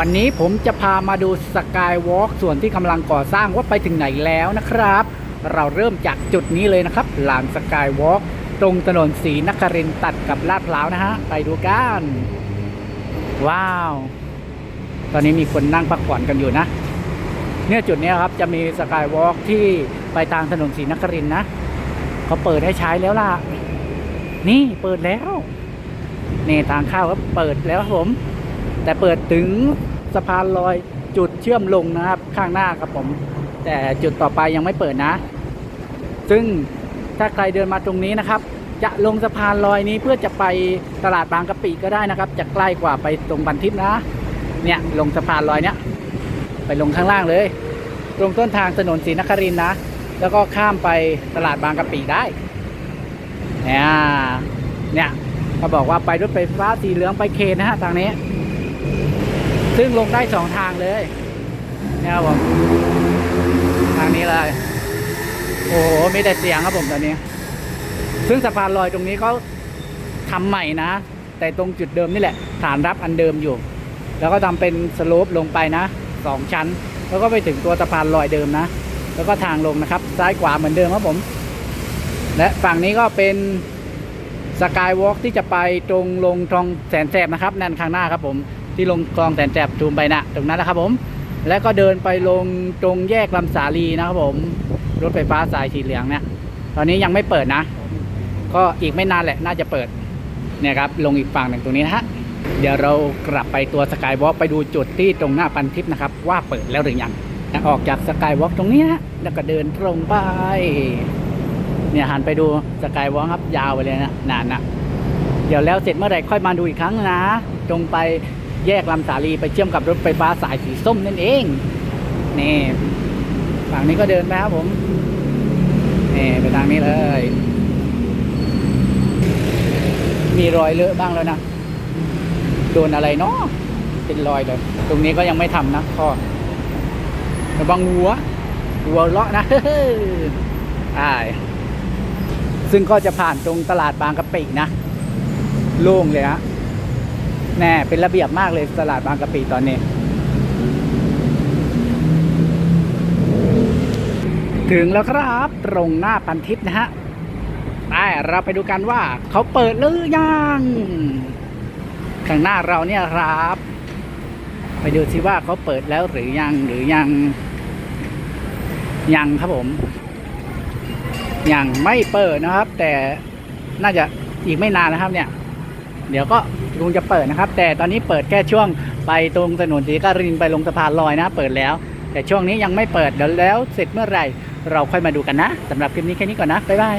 วันนี้ผมจะพามาดูสกายวอล์กส่วนที่กำลังก่อสร้างว่าไปถึงไหนแล้วนะครับ เราเริ่มจากจุดนี้เลยนะครับลานสกายวอล์กตรงถนนศรีนครินตัดกับลาดพร้าวนะฮะ ไปดูกัน ว้าว ตอนนี้มีคนนั่งพักผ่อนกันอยู่นะ เนี่ยจุดนี้ครับจะมีสกายวอล์กที่ไปทางถนนศรีนครินนะเขาเปิดให้ใช้แล้วล่ะ นี่เปิดแล้ว นี่ทางเข้าก็เปิดแล้วผม แต่เปิดถึงสะพานลอยจุดเชื่อมลงนะครับข้างหน้าครับผม แต่จุดต่อไปยังไม่เปิดนะ ซึ่งถ้าใครเดินมาตรงนี้นะครับ จะลงสะพานลอยนี้เพื่อจะไปตลาดบางกะปิก็ได้นะครับ จะใกล้กว่าไปตรงบันทิพนะ เนี่ยลงสะพานลอยเนี้ยไปลงข้างล่างเลย ตรงต้นทางถนนศรีนครินนะ แล้วก็ข้ามไปตลาดบางกะปิได้ เนี่ยเนี่ยเขาบอกว่าไปรถไฟฟ้าสีเหลืองไปเคนนะฮะทางนี้ ซึ่งลงได้สองทางเลยเนี่ยครับผมทางนี้เลย โอ้โหมีแต่เสียงครับผมตอนนี้ ซึ่งสะพานลอยตรงนี้เขาทำใหม่นะ แต่ตรงจุดเดิมนี่แหละ ฐานรับอันเดิมอยู่ แล้วก็ทำเป็นสโลปลงไปนะสองชั้น แล้วก็ไปถึงตัวสะพานลอยเดิมนะ แล้วก็ทางลงนะครับ ซ้ายขวาเหมือนเดิมครับผม และฝั่งนี้ก็เป็นสกายวอล์กที่จะไปตรงลงคลองแสนแสบนะครับนั่นข้างหน้าครับผม ที่ลงคลองแสนแสบจูมไปนะตรงนั้นนะครับผม แล้วก็เดินไปลงตรงแยกลำสาลีนะครับผมรถไฟฟ้าสายสีเหลืองเนี่ยตอนนี้ยังไม่เปิดนะ ก็อีกไม่นานแหละน่าจะเปิดเนี่ยครับลงอีกฝั่งหนึ่งตรงนี้นะฮะเดี๋ยวเรากลับไปตัวสกายวอล์กไปดูจุดที่ตรงหน้าปันทิพย์นะครับ ว่าเปิดแล้วหรือยังออกจากสกายวอล์กตรงนี้นะแล้วก็เดินตรงไปเนี่ยหันไปดูสกายวอล์กครับยาวไปเลยนะนานนะเดี๋ยวแล้วเสร็จเมื่อไหร่ค่อยมาดูอีกครั้งนะ ตรงไป แยกลำสาลีไปเชื่อมกับรถไฟฟ้าสายสีส้มนั่นเองนี่ฝั่งนี้ก็เดินไปครับผมนี่ไปทางนี้เลย มีรอยเลอะบ้างแล้วนะโดนอะไรเนาะเป็นรอยเลย ตรงนี้ก็ยังไม่ทำนะพ่อระวังหัวหัวเลาะนะใช่ซึ่งก็จะผ่านตรงตลาดบางกะปินะ โล่งเลยฮะ แน่เป็นระเบียบมากเลยตลาดบางกะปิตอนนี้ ถึงแล้วครับตรงหน้าพันทิพย์นะฮะไปเราไปดูกันว่าเขาเปิดหรือยังข้างหน้าเราเนี่ยครับ ไปดูสิว่าเขาเปิดแล้วหรือยังหรือยังยังครับผม ยังไม่เปิดนะครับ แต่น่าจะอีกไม่นานนะครับเนี่ย เดี๋ยวก็คงจะเปิดนะครับ แต่ตอนนี้เปิดแค่ช่วงไปตรงถนนศรีการินไปลงสะพานลอยนะ เปิดแล้ว แต่ช่วงนี้ยังไม่เปิดเดี๋ยวแล้วเสร็จเมื่อไหร่ เราค่อยมาดูกันนะสำหรับคลิปนี้แค่นี้ก่อนนะบ๊ายบาย